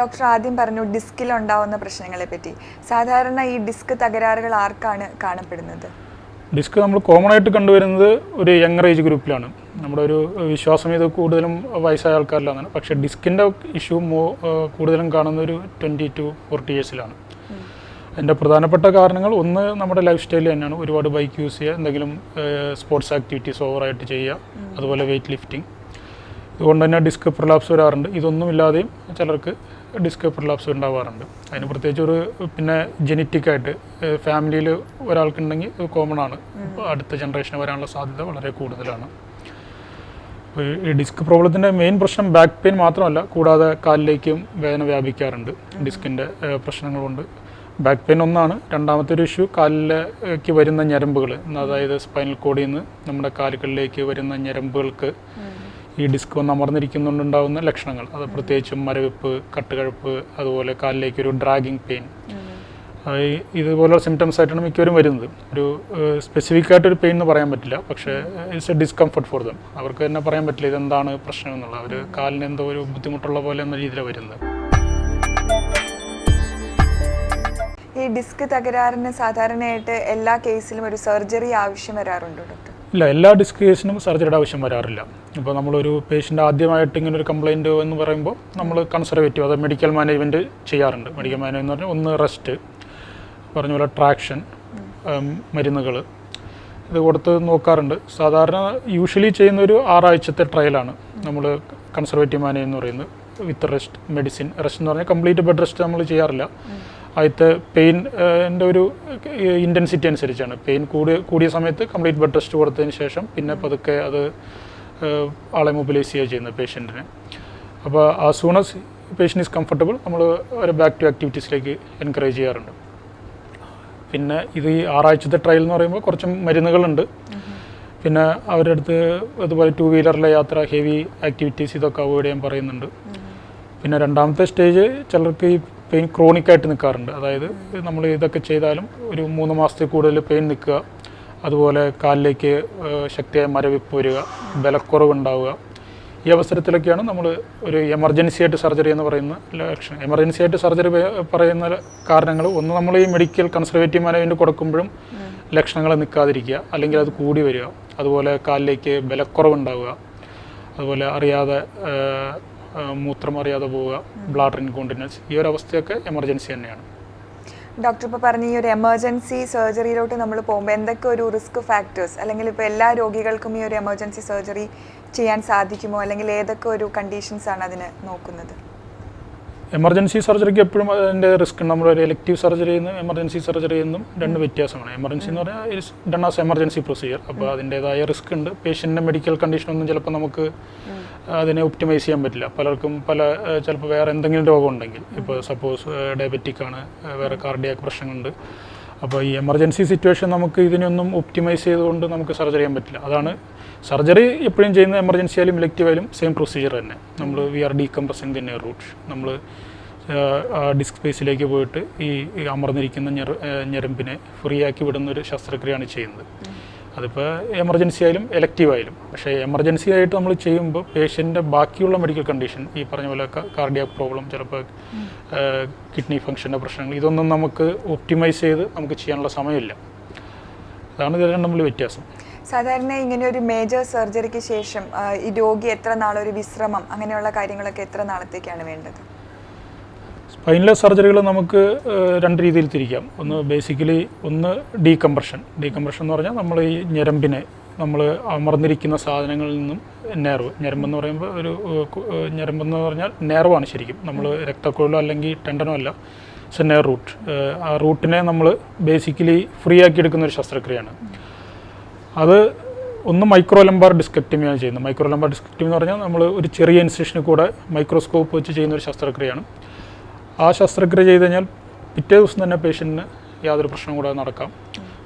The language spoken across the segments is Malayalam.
ഡോക്ടർ ആദ്യം പറഞ്ഞു ഡിസ്കിൽ ഉണ്ടാവുന്ന പ്രശ്നങ്ങളെ പറ്റി സാധാരണ ഈ ഡിസ്ക് തകരാറുകൾ ആർക്കാണ് കാണപ്പെടുന്നത്? ഡിസ്ക് നമ്മൾ കോമൺ ആയിട്ട് കണ്ടുവരുന്നത് ഒരു യങ്ങർ ഏജ് ഗ്രൂപ്പിലാണ് നമ്മുടെ ഒരു വിശ്വാസം ഇത് കൂടുതലും വയസ്സായ ആൾക്കാരിലാണ്. പക്ഷേ ഡിസ്കിന്റെ ഇഷ്യൂ മോ കൂടുതലും കാണുന്ന ഒരു ട്വന്റി ടു ഫോർട്ടി ഇയേഴ്സിലാണ് അതിന്റെ പ്രധാനപ്പെട്ട കാരണങ്ങൾ ഒന്ന് നമ്മുടെ ലൈഫ് സ്റ്റൈൽ തന്നെയാണ്. ഒരുപാട് ബൈക്ക് യൂസ് ചെയ്യുക എന്തെങ്കിലും സ്പോർട്സ് ആക്ടിവിറ്റീസ് ഓവറായിട്ട് ചെയ്യുക അതുപോലെ വെയിറ്റ് ലിഫ്റ്റിംഗ് ഇതുകൊണ്ട് തന്നെ ഡിസ്ക് പ്രലാപ്സ് വരാറുണ്ട്. ഇതൊന്നുമില്ലാതെയും ചിലർക്ക് ഡിസ്ക് പ്രലാപ്സ് ഉണ്ടാവാറുണ്ട്. അതിന് പ്രത്യേകിച്ച് ഒരു പിന്നെ ജെനറ്റിക്കായിട്ട് ഫാമിലിയിൽ ഒരാൾക്കുണ്ടെങ്കിൽ കോമൺ ആണ്. അടുത്ത ജനറേഷൻ വരാനുള്ള സാധ്യത വളരെ കൂടുതലാണ്. ഈ ഡിസ്ക് പ്രോബ്ലത്തിന്റെ മെയിൻ പ്രശ്നം ബാക്ക് പെയിൻ മാത്രമല്ല കൂടാതെ കാലിലേക്കും വേദന വ്യാപിക്കാറുണ്ട് ഡിസ്കിന്റെ പ്രശ്നങ്ങളുണ്ട്. ബാക്ക് പെയിൻ ഒന്നാണ്. രണ്ടാമത്തെ ഒരു ഇഷ്യൂ കാലിലേക്ക് വരുന്ന ഞരമ്പുകൾ അതായത് സ്പൈനൽ കോഡിൽ നിന്ന് നമ്മുടെ കാലുകളിലേക്ക് വരുന്ന ഞരമ്പുകൾക്ക് ഈ ഡിസ്ക് ഒന്ന് അമർന്നിരിക്കുന്നുണ്ടാവുന്ന ലക്ഷണങ്ങൾ. അത് പ്രത്യേകിച്ചും മരവിപ്പ് കട്ടുകഴപ്പ് അതുപോലെ കാലിലേക്ക് ഒരു ഡ്രാഗിങ് പെയിൻ ഇതുപോലുള്ള സിംറ്റംസ് ആയിട്ടാണ് മിക്കവരും വരുന്നത്. ഒരു സ്പെസിഫിക് ആയിട്ട് ഒരു പെയിൻ എന്ന് പറയാൻ പറ്റില്ല. പക്ഷേ it's a discomfort for them അവർക്ക് തന്നെ പറയാൻ പറ്റില്ല ഇതെന്താണ് പ്രശ്നം എന്നുള്ളത് അവർ കാലിന് എന്തോ ഒരു ബുദ്ധിമുട്ടുള്ള പോലെ എന്ന രീതിയിലാണ് വരുന്നത്. ഈ ഡിസ്ക് തകരാറിന് സാധാരണയായിട്ട് എല്ലാ കേസിലും ഒരു സർജറി ആവശ്യം വരാറുണ്ടോ ഇല്ല എല്ലാ ഡിസ്ക് കേസിനും സർജറിയുടെ ആവശ്യം വരാറില്ല. ഇപ്പോൾ നമ്മളൊരു പേഷ്യന്റ് ആദ്യമായിട്ട് ഇങ്ങനെ ഒരു കംപ്ലയിന്റ് എന്ന് പറയുമ്പോൾ നമ്മൾ കൺസർവേറ്റീവ് അത് മെഡിക്കൽ മാനേജ്മെന്റ് ചെയ്യാറുണ്ട്. മെഡിക്കൽ മാനേജ്മെന്റ് എന്ന് പറഞ്ഞാൽ ഒന്ന് റെസ്റ്റ് പറഞ്ഞ പോലെ ട്രാക്ഷൻ മരുന്നുകൾ. ഇത് കൊടുത്ത് നോക്കാറുണ്ട്. സാധാരണ യൂഷ്വലി ചെയ്യുന്ന ഒരു ആറാഴ്ചത്തെ ട്രയലാണ് നമ്മൾ കൺസർവേറ്റീവ് മാനേജ് എന്ന് പറയുന്നത്. വിത്ത് റെസ്റ്റ് മെഡിസിൻ റെസ്റ്റ് എന്ന് പറഞ്ഞാൽ കംപ്ലീറ്റ് ബെഡ് റെസ്റ്റ് നമ്മൾ ചെയ്യാറില്ല. ആദ്യത്തെ പെയിൻ എന്റെ ഒരു ഇന്റൻസിറ്റി അനുസരിച്ചാണ്. പെയിൻ കൂടിയ കൂടിയ സമയത്ത് കംപ്ലീറ്റ് ബെഡ് ടെസ്റ്റ് കൊടുത്തതിന് ശേഷം പിന്നെ പതുക്കെ അത് ആളെ മൊബിലൈസ് ചെയ്യുക ചെയ്യുന്നത് പേഷ്യന്റിനെ അപ്പോൾ ആ സൂണസ് പേഷ്യന്റ് ഈസ് കംഫർട്ടബിൾ നമ്മൾ ഒരു ബാക്ക് ടു ആക്ടിവിറ്റീസിലേക്ക് എൻകറേജ് ചെയ്യാറുണ്ട്. പിന്നെ ഇത് ഈ ആറാഴ്ചത്തെ ട്രയൽ എന്ന് പറയുമ്പോൾ കുറച്ച് മരുന്നുകളുണ്ട്. പിന്നെ അവരുടെ അടുത്ത് അതുപോലെ ടു വീലറിലെ യാത്ര ഹെവി ആക്ടിവിറ്റീസ് ഇതൊക്കെ അവോയ്ഡ് ചെയ്യാൻ പറയുന്നുണ്ട്. പിന്നെ രണ്ടാമത്തെ സ്റ്റേജ് ചിലർക്ക് ഈ പെയിൻ ക്രോണിക് ആയിട്ട് നിൽക്കാറുണ്ട്. അതായത് നമ്മൾ ഇതൊക്കെ ചെയ്താലും ഒരു മൂന്ന് മാസത്തിൽ കൂടുതൽ പെയിൻ നിൽക്കുക. അതുപോലെ കാലിലേക്ക് ശക്തിയായ മരവിപ്പ് വരിക ബലക്കുറവ് ഉണ്ടാവുക ഈ അവസരത്തിലൊക്കെയാണ് നമ്മൾ ഒരു എമർജൻസി ആയിട്ട് സർജറി എന്ന് പറയുന്ന ലക്ഷണം എമർജൻസി ആയിട്ട് സർജറി പറയുന്ന കാരണങ്ങൾ ഒന്ന് നമ്മൾ ഈ മെഡിക്കൽ കൺസർവേറ്റീവ് മാനേജ്മെന്റ് കൊടുക്കുമ്പോഴും ലക്ഷണങ്ങൾ നിൽക്കാതിരിക്കുക. അല്ലെങ്കിൽ അത് കൂടി വരിക. അതുപോലെ കാലിലേക്ക് ബലക്കുറവുണ്ടാവുക. അതുപോലെ അറിയാതെ ആ, ആ, മൂത്രം അറിയാതെ പോവുക ബ്ലാഡർ ഇൻകോണ്ടിനൻസ് ഈ ഒരു അവസ്ഥയൊക്കെ എമർജൻസി തന്നെയാണ്. ഡോക്ടർ ഇപ്പോൾ പറഞ്ഞ ഈ ഒരു എമർജൻസി സർജറിയിലോട്ട് നമ്മൾ പോകുമ്പോൾ എന്തൊക്കെ ഒരു റിസ്ക് ഫാക്ടേഴ്സ് അല്ലെങ്കിൽ ഇപ്പോൾ എല്ലാ രോഗികൾക്കും ഈ ഒരു എമർജൻസി സർജറി ചെയ്യാൻ സാധിക്കുമോ? അല്ലെങ്കിൽ ഏതൊക്കെ ഒരു കണ്ടീഷൻസ് ആണ് അതിന് നോക്കുന്നത്? എമർജൻസി സർജറിക്ക് എപ്പോഴും അതിന്റെ റിസ്ക് നമ്മൾ ഒരു എലക്റ്റീവ് സർജറി എന്നും എമർജൻസി സർജറി എന്നും രണ്ട് വ്യത്യാസമാണ് എമർജൻസി എന്ന് പറഞ്ഞാൽ ഡൺ ആസ് എമർജൻസി പ്രൊസീജിയർ അപ്പോൾ അതിന്റേതായ റിസ്ക് ഉണ്ട്. പേഷ്യന്റെ മെഡിക്കൽ കണ്ടീഷനൊന്നും ചിലപ്പോൾ നമുക്ക് അതിനെ ഒപ്റ്റിമൈസ് ചെയ്യാൻ പറ്റില്ല. പലർക്കും പല ചിലപ്പോൾ വേറെ എന്തെങ്കിലും രോഗം ഉണ്ടെങ്കിൽ ഇപ്പോൾ സപ്പോസ് ഡയബറ്റിക് ആണ് വേറെ കാർഡിയാക് പ്രശ്നങ്ങളുണ്ട്. അപ്പോൾ ഈ എമർജൻസി സിറ്റുവേഷൻ നമുക്ക് ഇതിനൊന്നും ഒപ്റ്റിമൈസ് ചെയ്തുകൊണ്ട് നമുക്ക് സർജറി ചെയ്യാൻ പറ്റില്ല. അതാണ് സർജറി എപ്പോഴും ചെയ്യുന്ന എമർജൻസി ആയാലും ഇലക്റ്റീവ് ആയാലും സെയിം പ്രൊസീജിയർ തന്നെ. നമ്മൾ we are decompressing the nerve root നമ്മൾ ഡിസ്ക് സ്പേസിലേക്ക് പോയിട്ട് ഈ അമർന്നിരിക്കുന്ന ഞരമ്പിനെ ഫ്രീ ആക്കി വിടുന്ന ഒരു ശസ്ത്രക്രിയയാണ് ചെയ്യുന്നത്. അതിപ്പോൾ എമർജൻസി ആയാലും എലക്റ്റീവ് ആയാലും. പക്ഷേ എമർജൻസി ആയിട്ട് നമ്മൾ ചെയ്യുമ്പോൾ പേഷ്യന്റെ ബാക്കിയുള്ള മെഡിക്കൽ കണ്ടീഷൻ ഈ പറഞ്ഞ പോലെ കാർഡിയാക് പ്രോബ്ലം ചിലപ്പോൾ കിഡ്നി ഫങ്ഷന്റെ പ്രശ്നങ്ങൾ ഇതൊന്നും നമുക്ക് ഒപ്റ്റിമൈസ് ചെയ്ത് നമുക്ക് ചെയ്യാനുള്ള സമയമില്ല. അതാണ് ഇത് തമ്മിൽ വ്യത്യാസം. സാധാരണ ഇങ്ങനെ ഒരു മേജർ സർജറിക്ക് ശേഷം ഈ രോഗി എത്ര നാളൊരു വിശ്രമം അങ്ങനെയുള്ള കാര്യങ്ങളൊക്കെ എത്ര നാളത്തേക്കാണ് വേണ്ടത്? സ്പൈനൽ സർജറികൾ നമുക്ക് രണ്ട് രീതിയിൽ തിരിക്കാം. ഒന്ന് ബേസിക്കലി ഒന്ന് ഡീകംപ്രഷൻ ഡീകംപ്രഷൻ എന്ന് പറഞ്ഞാൽ നമ്മൾ ഈ ഞരമ്പിനെ നമ്മൾ അമർന്നിരിക്കുന്ന സാധനങ്ങളിൽ നിന്നും നേർവ് ഞരമ്പെന്ന് പറയുമ്പോൾ ഒരു ഞരമ്പെന്ന് പറഞ്ഞാൽ നേർവാണ് ശരിക്കും. നമ്മൾ രക്തക്കുഴലോ അല്ലെങ്കിൽ ടെൻഡനോ അല്ല ഇറ്റ്സ് എ റൂട്ട് ആ റൂട്ടിനെ നമ്മൾ ബേസിക്കലി ഫ്രീ ആക്കി എടുക്കുന്ന ഒരു ശസ്ത്രക്രിയയാണ്. അത് ഒന്ന് മൈക്രോ ലംബാർ ഡിസ്കെക്ടമിയാണ് ചെയ്യുന്നത്. മൈക്രോ ലംബാർ ഡിസ്കെക്ടമി എന്ന് പറഞ്ഞാൽ നമ്മൾ ഒരു ചെറിയ ഇൻസിഷന് കൂടെ മൈക്രോസ്കോപ്പ് വെച്ച് ചെയ്യുന്ന ഒരു ശസ്ത്രക്രിയയാണ്. ആ ശസ്ത്രക്രിയ ചെയ്ത് കഴിഞ്ഞാൽ പിറ്റേ ദിവസം തന്നെ പേഷ്യന്റിന് യാതൊരു പ്രശ്നവും കൂടാതെ നടക്കാം.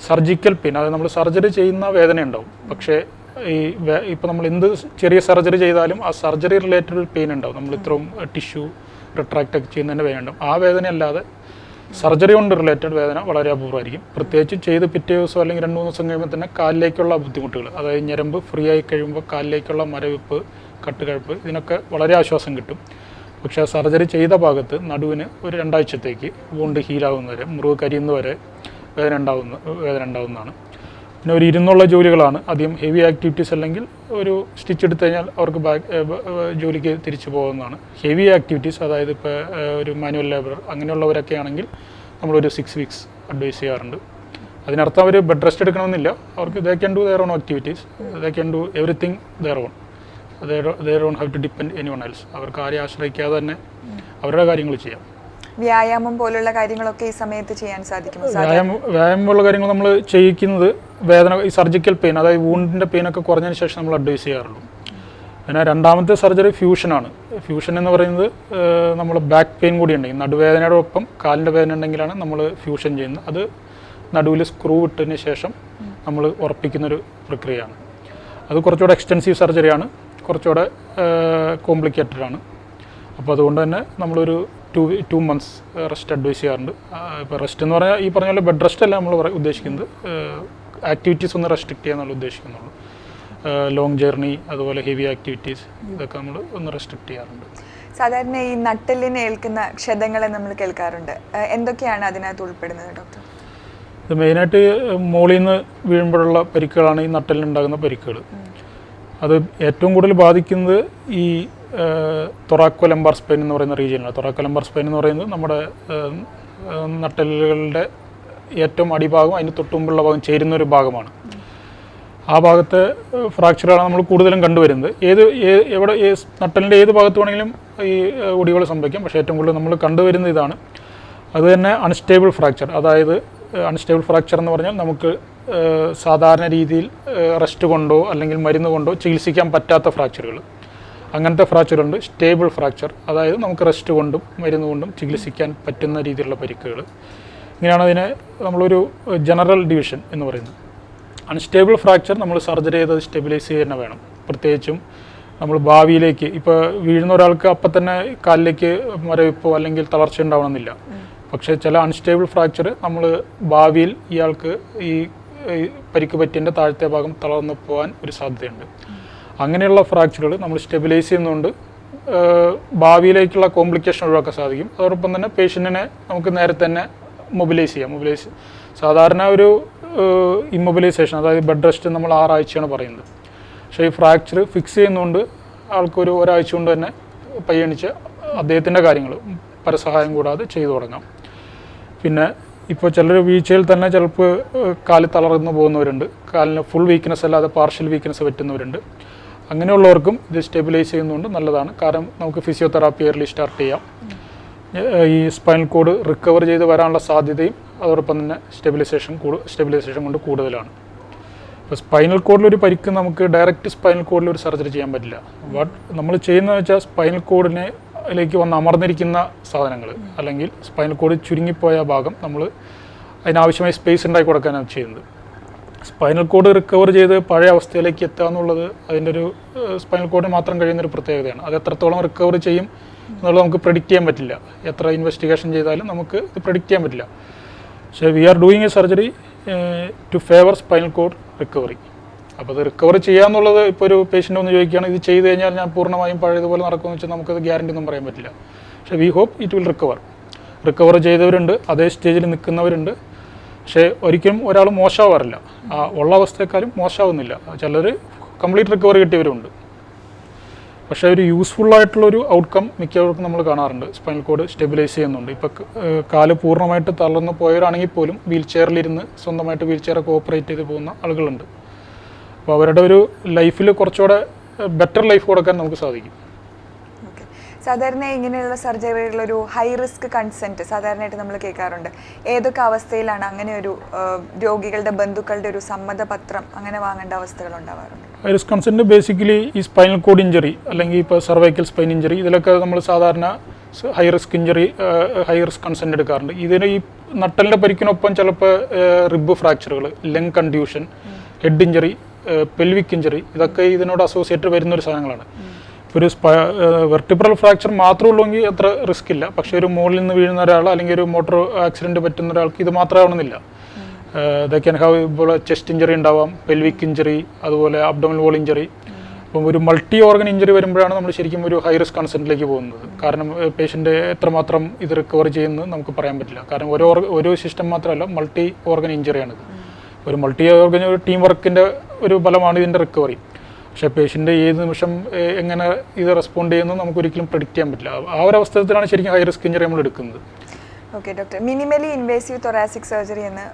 സർജിക്കൽ പെയിൻ അതായത് നമ്മൾ സർജറി ചെയ്യുന്ന വേദന ഉണ്ടാവും. പക്ഷേ ഈ ഇപ്പോൾ നമ്മൾ എന്ത് ചെറിയ സർജറി ചെയ്താലും ആ സർജറി റിലേറ്റഡ് പെയിൻ ഉണ്ടാവും. നമ്മൾ ഇത്രയും ടിഷ്യൂ റിട്രാക്റ്റ് ഒക്കെ ചെയ്യുന്നതിന്റെ വേദന ഉണ്ടാവും. ആ വേദന അല്ലാതെ സർജറി കൊണ്ട് റിലേറ്റഡ് വേദന വളരെ അപൂർവമായിരിക്കും. പ്രത്യേകിച്ച് ചെയ്ത് പിറ്റേ ദിവസം അല്ലെങ്കിൽ രണ്ട് മൂന്ന് ദിവസം കഴിയുമ്പോൾ തന്നെ കാലിലേക്കുള്ള ബുദ്ധിമുട്ടുകൾ അതായത് ഞരമ്പ് ഫ്രീ ആയി കഴിയുമ്പോൾ കാലിലേക്കുള്ള മരവിപ്പ് കട്ടുകഴപ്പ് ഇതിനൊക്കെ വളരെ ആശ്വാസം കിട്ടും. പക്ഷേ സർജറി ചെയ്ത ഭാഗത്ത് നടുവിന് ഒരു രണ്ടാഴ്ചത്തേക്ക് വോണ്ട് ഹീലാവുന്നവരെ മുറിവ് കരിയുന്നവരെ വേദന ഉണ്ടാവുന്ന വേദന ഉണ്ടാവുന്നതാണ്. പിന്നെ ഒരു ഇരുന്നുള്ള ജോലികളാണ് അധികം ഹെവി ആക്ടിവിറ്റീസ് അല്ലെങ്കിൽ ഒരു സ്റ്റിച്ച് എടുത്തു കഴിഞ്ഞാൽ അവർക്ക് ബാക്ക് ജോലിക്ക് തിരിച്ചു പോകുന്നതാണ് ഹെവി ആക്ടിവിറ്റീസ് അതായത് ഇപ്പോൾ ഒരു മാനുവൽ ലേബർ അങ്ങനെയുള്ളവരൊക്കെ ആണെങ്കിൽ നമ്മളൊരു സിക്സ് വീക്സ് അഡ്വൈസ് ചെയ്യാറുണ്ട്. അതിനർത്ഥം അവർ ബെഡ് റെസ്റ്റ് എടുക്കണമെന്നില്ല. അവർക്ക് they can do their own activities they can do everything their own they don't have to depend any one else അവർക്ക് ആരെയും ആശ്രയിക്കാതെ തന്നെ അവരുടെ കാര്യങ്ങൾ ചെയ്യാം. വ്യായാമം പോലുള്ള കാര്യങ്ങളൊക്കെ ഈ സമയത്ത് ചെയ്യാൻ സാധിക്കും വ്യായാമം വ്യായാമമുള്ള കാര്യങ്ങൾ നമ്മൾ ചെയ്യിക്കുന്നത് വേദന ഈ സർജിക്കൽ പെയിൻ അതായത് വൂണ്ടിന്റെ പെയിനൊക്കെ കുറഞ്ഞതിന് ശേഷം നമ്മൾ അഡ്വൈസ് ചെയ്യാറുള്ളൂ. പിന്നെ രണ്ടാമത്തെ സർജറി ഫ്യൂഷനാണ് ഫ്യൂഷൻ എന്ന് പറയുന്നത് നമ്മൾ ബാക്ക് പെയിൻ കൂടി ഉണ്ടെങ്കിൽ നടുവേദനയുടെ ഒപ്പം കാലിന്റെ വേദന ഉണ്ടെങ്കിലാണ് നമ്മൾ ഫ്യൂഷൻ ചെയ്യുന്നത്. അത് നടുവിൽ സ്ക്രൂ ഇട്ടതിന് ശേഷം നമ്മൾ ഉറപ്പിക്കുന്നൊരു പ്രക്രിയയാണ്. അത് കുറച്ചുകൂടെ എക്സ്റ്റെൻസീവ് സർജറിയാണ് കുറച്ചുകൂടെ കോംപ്ലിക്കേറ്റഡ് ആണ്. അപ്പോൾ അതുകൊണ്ട് തന്നെ നമ്മളൊരു two two months rest advise ചെയ്യാറുണ്ട്. ഇപ്പോൾ റെസ്റ്റ് എന്ന് പറഞ്ഞാൽ ഈ പറഞ്ഞ പോലെ ബെഡ് റെസ്റ്റ് അല്ല നമ്മൾ ഉദ്ദേശിക്കുന്നത്. ആക്ടിവിറ്റീസ് ഒന്ന് റെസ്ട്രിക്റ്റ് ചെയ്യാന്നുള്ള ഉദ്ദേശിക്കുന്നുള്ളൂ. ലോങ് ജേർണി അതുപോലെ ഹെവി ആക്ടിവിറ്റീസ് ഇതൊക്കെ നമ്മൾ ഒന്ന് റെസ്ട്രിക്റ്റ് ചെയ്യാറുണ്ട്. സാധാരണ ഈ നട്ടലിനെ ഏൽക്കുന്ന ക്ഷതങ്ങളെ നമ്മൾ കേൾക്കാറുണ്ട്. എന്തൊക്കെയാണ് അതിനകത്ത് ഉൾപ്പെടുന്നത് ഡോക്ടർ? ഇത് മെയിനായിട്ട് മോളിൽ നിന്ന് വീഴുമ്പോഴുള്ള പരിക്കുകളാണ് ഈ നട്ടലിനുണ്ടാകുന്ന പരിക്കുകൾ അത് ഏറ്റവും കൂടുതൽ ബാധിക്കുന്നത് ഈ തൊറാക്കോലംബാർ സ്പെയിൻ എന്ന് പറയുന്ന റീജിയനാണ് തൊറാക്കോലംബാർ സ്പെയിൻ എന്ന് പറയുന്നത് നമ്മുടെ ഏഹ്, ഏറ്റവും അടിഭാഗം അതിന് തൊട്ടുമുമ്പുള്ള ഭാഗം ചേരുന്ന ഒരു ഭാഗമാണ്. ആ ഭാഗത്തെ ഫ്രാക്ചറാണ് നമ്മൾ കൂടുതലും കണ്ടുവരുന്നത്. ഏത് എവിടെ നട്ടലിന്റെ ഏത് ഭാഗത്ത് വേണമെങ്കിലും ഈ ഒടിവുകൾ സംഭവിക്കാം. പക്ഷേ ഏറ്റവും കൂടുതൽ നമ്മൾ കണ്ടുവരുന്ന ഇതാണ്. അതുതന്നെ അൺസ്റ്റേബിൾ ഫ്രാക്ചർ. അതായത് അൺസ്റ്റേബിൾ ഫ്രാക്ചർ എന്ന് പറഞ്ഞാൽ നമുക്ക് സാധാരണ രീതിയിൽ റെസ്റ്റ് കൊണ്ടോ അല്ലെങ്കിൽ മരുന്ന് കൊണ്ടോ ചികിത്സിക്കാൻ പറ്റാത്ത ഫ്രാക്ചറുകൾ. അങ്ങനത്തെ ഫ്രാക്ചറുണ്ട്. Stable fracture. അതായത് നമുക്ക് റെസ്റ്റ് കൊണ്ടും മരുന്ന് കൊണ്ടും ചികിത്സിക്കാൻ പറ്റുന്ന രീതിയിലുള്ള പരിക്കുകൾ. ഇങ്ങനെയാണ് അതിനെ നമ്മളൊരു ജനറൽ ഡിവിഷൻ എന്ന് പറയുന്നത്. അൺസ്റ്റേബിൾ ഫ്രാക്ചർ നമ്മൾ സർജറി ചെയ്ത് സ്റ്റെബിലൈസ് ചെയ്യുക തന്നെ വേണം. പ്രത്യേകിച്ചും നമ്മൾ ഭാവിയിലേക്ക് ഇപ്പോൾ വീഴുന്ന ഒരാൾക്ക് അപ്പം തന്നെ കാലിലേക്ക് മരവിപ്പോ അല്ലെങ്കിൽ തളർച്ച ഉണ്ടാവണമെന്നില്ല. പക്ഷേ ചില അൺസ്റ്റേബിൾ ഫ്രാക്ചർ നമ്മൾ ഭാവിയിൽ ഇയാൾക്ക് ഈ ഈ പരിക്ക് പറ്റിയതിന്റെ താഴത്തെ ഭാഗം തളർന്നു പോകാൻ ഒരു സാധ്യതയുണ്ട്. അങ്ങനെയുള്ള ഫ്രാക്ചറുകൾ നമ്മൾ സ്റ്റെബിലൈസ് ചെയ്യുന്നതുകൊണ്ട് ഭാവിയിലേക്കുള്ള കോംപ്ലിക്കേഷൻ ഒഴിവാക്കാൻ സാധിക്കും. അതോടൊപ്പം തന്നെ പേഷ്യന്റിനെ നമുക്ക് നേരത്തെ തന്നെ മൊബിലൈസ് ചെയ്യാം. മൊബിലൈസ് സാധാരണ ഒരു ഇമ്മൊബിലൈസേഷൻ അതായത് ബെഡ് റെസ്റ്റ് നമ്മൾ ആറാഴ്ചയാണ് പറയുന്നത്. പക്ഷേ ഈ ഫ്രാക്ചർ ഫിക്സ് ചെയ്യുന്നതുകൊണ്ട് ആൾക്കൊരു ഒരാഴ്ച കൊണ്ട് തന്നെ പയ്യണിച്ച് അദ്ദേഹത്തിന്റെ കാര്യങ്ങൾ പരസഹായം കൂടാതെ ചെയ്തു തുടങ്ങാം. പിന്നെ ഇപ്പോൾ ചിലർ വീഴ്ചയിൽ തന്നെ ചിലപ്പോൾ കാൽ തളർന്നു പോകുന്നവരുണ്ട്. കാലിന് ഫുൾ വീക്ക്നെസ് അല്ലാതെ പാർഷ്യൽ വീക്ക്നെസ് പറ്റുന്നവരുണ്ട്. അങ്ങനെയുള്ളവർക്കും ഇത് സ്റ്റെബിലൈസ് ചെയ്യുന്നതുകൊണ്ട് നല്ലതാണ്. കാരണം നമുക്ക് ഫിസിയോതെറാപ്പി ഇയർലി സ്റ്റാർട്ട് ചെയ്യാം. ഈ സ്പൈനൽ കോഡ് റിക്കവർ ചെയ്ത് വരാനുള്ള സാധ്യതയും അതോടൊപ്പം തന്നെ സ്റ്റെബിലൈസേഷൻ കൂടു സ്റ്റെബിലൈസേഷൻ കൊണ്ട് കൂടുതലാണ്. ഇപ്പോൾ സ്പൈനൽ കോഡിലൊരു പരിക്ക് നമുക്ക് ഡയറക്റ്റ് സ്പൈനൽ കോഡിൽ ഒരു സർജറി ചെയ്യാൻ പറ്റില്ല. ബട്ട് നമ്മൾ ചെയ്യുന്നതെന്ന് വെച്ചാൽ സ്പൈനൽ കോഡിനെ ലേക്ക് വന്ന് അമർന്നിരിക്കുന്ന സാധനങ്ങൾ അല്ലെങ്കിൽ സ്പൈനൽ കോഡ് ചുരുങ്ങിപ്പോയ ഭാഗം നമ്മൾ അതിനാവശ്യമായ സ്പേസ് ഉണ്ടാക്കി കൊടുക്കാനാണ് ചെയ്യുന്നത്. സ്പൈനൽ കോഡ് റിക്കവർ ചെയ്ത് പഴയ അവസ്ഥയിലേക്ക് എത്തുക എന്നുള്ളത് അതിന്റെ ഒരു സ്പൈനൽ കോഡ് മാത്രം കഴിയുന്ന ഒരു പ്രത്യേകതയാണ്. അത് എത്രത്തോളം റിക്കവർ ചെയ്യും എന്നുള്ളത് നമുക്ക് പ്രെഡിക്റ്റ് ചെയ്യാൻ പറ്റില്ല. എത്ര ഇൻവെസ്റ്റിഗേഷൻ ചെയ്താലും നമുക്ക് ഇത് പ്രെഡിക്റ്റ് ചെയ്യാൻ പറ്റില്ല. പക്ഷേ we are doing a surgery to favour spinal cord recovery അപ്പോൾ അത് റിക്കവർ ചെയ്യാന്നുള്ളത് ഇപ്പോൾ ഒരു പേഷ്യന്റ് ഒന്ന് ചോദിക്കുകയാണ് ഇത് ചെയ്ത് കഴിഞ്ഞാൽ ഞാൻ പൂർണമായും പഴയതുപോലെ നടക്കുമെന്ന് വെച്ചാൽ നമുക്കത് ഗ്യാരണ്ടി ഒന്നും പറയാൻ പറ്റില്ല. പക്ഷേ we hope it will recover recover ചെയ്തവരുണ്ട് അതേ സ്റ്റേജിൽ നിൽക്കുന്നവരുണ്ട്. പക്ഷേ ഒരിക്കലും ഒരാൾ മോശമാവാറില്ല. ആ ഉള്ള അവസ്ഥയെക്കാളും മോശമാവുന്നില്ല. ചിലർ കംപ്ലീറ്റ് റിക്കവറി കിട്ടിയവരുണ്ട് പക്ഷേ ഒരു യൂസ്ഫുള്ളായിട്ടുള്ളൊരു ഔട്ട്കം മിക്കവർക്കും നമ്മൾ കാണാറുണ്ട്. സ്പൈനൽ കോഡ് സ്റ്റെബിലൈസ് ചെയ്യുന്നുണ്ട്. ഇപ്പോൾ കാൽ പൂർണമായിട്ട് തളർന്നു പോയവരാണെങ്കിൽ പോലും വീൽ ചെയറിലിരുന്ന് സ്വന്തമായിട്ട് വീൽ ചെയറൊക്കെ ഓപ്പറേറ്റ് ചെയ്ത് പോകുന്ന ആളുകളുണ്ട്. അപ്പോൾ അവരുടെ ഒരു ലൈഫിൽ കുറച്ചുകൂടെ ബെറ്റർ ലൈഫ് കൊടുക്കാൻ നമുക്ക് സാധിക്കും. സാധാരണ ഇങ്ങനെയുള്ള സർജറികളിൽ ഒരു ഹൈ റിസ്ക് കൺസെന്റ് സാധാരണയായിട്ട് നമ്മൾ കേൾക്കാറുണ്ട്. ഏതൊക്കെ അവസ്ഥയിലാണ് അങ്ങനെ ഒരു രോഗികളുടെ ബന്ധുക്കളുടെ ഒരു സമ്മതപത്രം അങ്ങനെ വാങ്ങേണ്ട അവസ്ഥകൾ ഉണ്ടാവാറുണ്ട്? ഹൈ റിസ്ക് കൺസെന്റ് ബേസിക്കലി ഈ സ്പൈനൽ കോഡ് ഇഞ്ചറി അല്ലെങ്കിൽ ഇപ്പോൾ സർവൈക്കൽ സ്പൈൻ ഇഞ്ചറി ഇതിലൊക്കെ നമ്മൾ സാധാരണ high risk injury high risk consent എടുക്കാറുണ്ട്. ഇതിന് ഈ നട്ടലിന്റെ പരിക്കിനൊപ്പം ചിലപ്പോൾ rib ഫ്രാക്ചറുകൾ lung condition head injury pelvic injury ഇതൊക്കെ ഇതിനോട് അസോസിയേറ്റഡ് വരുന്ന ഒരു സാധനങ്ങളാണ്. ഇപ്പോൾ ഒരു സ്പ വെർട്ടിബ്രൽ ഫ്രാക്ചർ മാത്രമേ ഉള്ളൂവെങ്കിൽ അത്ര റിസ്ക് ഇല്ല. പക്ഷേ ഒരു മുകളിൽ നിന്ന് വീഴുന്ന ഒരാൾ അല്ലെങ്കിൽ ഒരു മോട്ടോർ ആക്സിഡന്റ് പറ്റുന്ന ഒരാൾക്ക് ഇത് മാത്രമേ ആവണമെന്നില്ല. ഇതൊക്കെ ഹാവ് ഇപ്പോൾ ചെസ്റ്റ് ഇഞ്ചറി ഉണ്ടാവാം പെൽവിക് ഇഞ്ചറി അതുപോലെ അബ്ഡോമൽ വോൾ ഇഞ്ചറി അപ്പം ഒരു മൾട്ടി ഓർഗൻ ഇഞ്ചറി വരുമ്പോഴാണ് നമ്മൾ ശരിക്കും ഒരു ഹൈ റിസ്ക് കൺസെന്റിലേക്ക് പോകുന്നത്. കാരണം പേഷ്യന്റ് എത്രമാത്രം ഇത് റിക്കവർ ചെയ്യുന്നത് നമുക്ക് പറയാൻ പറ്റില്ല. കാരണം ഓരോ ഓരോ ഒരു സിസ്റ്റം മാത്രമല്ല മൾട്ടി ഓർഗൻ ഇഞ്ചറിയാണിത് ഒരു മൾട്ടി ഓർഗൻ ഒരു ടീം വർക്കിന്റെ ഒരു ഫലമാണ് ഇതിന്റെ റിക്കവറി പക്ഷേ പേഷ്യന്റ് ഏത് നിമിഷം എങ്ങനെ ഇത് റെസ്പോണ്ട് ചെയ്യുന്നു നമുക്ക് ഒരിക്കലും പ്രെഡിക്റ്റ് ചെയ്യാൻ പറ്റില്ല. ആ ഒരു അവസ്ഥത്തിലാണ് ശരിക്കും ഹൈ റിസ്ക് ഇഞ്ചറി നമ്മൾ എടുക്കുന്നത്. Okay doctor minimally invasive thoracic surgery എന്ന്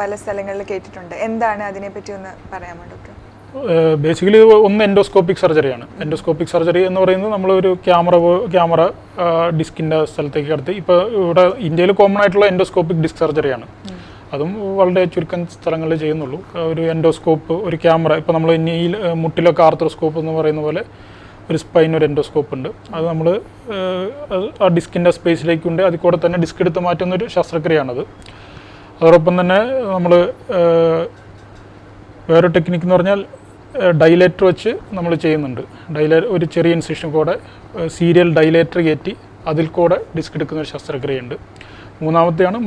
പല സ്ഥലങ്ങളിൽ കേട്ടിട്ടുണ്ട്. എന്താണ് അതിനെപ്പറ്റി ഒന്ന് പറയാമോ ഡോക്ടർ ബേസിക്കലി ഒന്ന് എൻഡോസ്കോപ്പിക് സർജറിയാണ് എൻഡോസ്കോപ്പിക് സർജറി എന്ന് പറയുന്നത് നമ്മളൊരു ക്യാമറ ക്യാമറ ഡിസ്കിന്റെ സ്ഥലത്തേക്ക് കടത്തി. ഇപ്പോൾ ഇവിടെ ഇന്ത്യയിൽ കോമൺ ആയിട്ടുള്ള എൻഡോസ്കോപ്പിക് ഡിസ്ക് സർജറിയാണ് അതും വളരെ ചുരുക്കം സ്ഥലങ്ങളിൽ ചെയ്യുന്നുള്ളൂ. ഒരു എൻഡോസ്കോപ്പ് ഒരു ക്യാമറ. ഇപ്പോൾ നമ്മൾ നീൽ മുട്ടിലൊക്കെ ആർത്രോസ്കോപ്പ് എന്ന് പറയുന്ന പോലെ ഒരു സ്പൈൻ ഒരു എൻഡോസ്കോപ്പ് ഉണ്ട്. അത് നമ്മൾ ആ ഡിസ്കിന്റെ സ്പേസിലേക്ക് ഉണ്ട് അതിൽ കൂടെ തന്നെ ഡിസ്ക് എടുത്ത് മാറ്റുന്ന ഒരു ശസ്ത്രക്രിയയാണത്. അതോടൊപ്പം തന്നെ നമ്മൾ വേറെ ടെക്നിക്ക് എന്ന് പറഞ്ഞാൽ ഡൈലേറ്റർ വെച്ച് നമ്മൾ ചെയ്യുന്നുണ്ട്. ഡൈലേ ഒരു ചെറിയ ഇൻസിഷൻ കൂടെ സീരിയൽ ഡൈലേറ്റർ കയറ്റി അതിൽ കൂടെ ഡിസ്ക് എടുക്കുന്ന ഒരു ശസ്ത്രക്രിയയുണ്ട്. മൂന്നാമത്തെയാണ്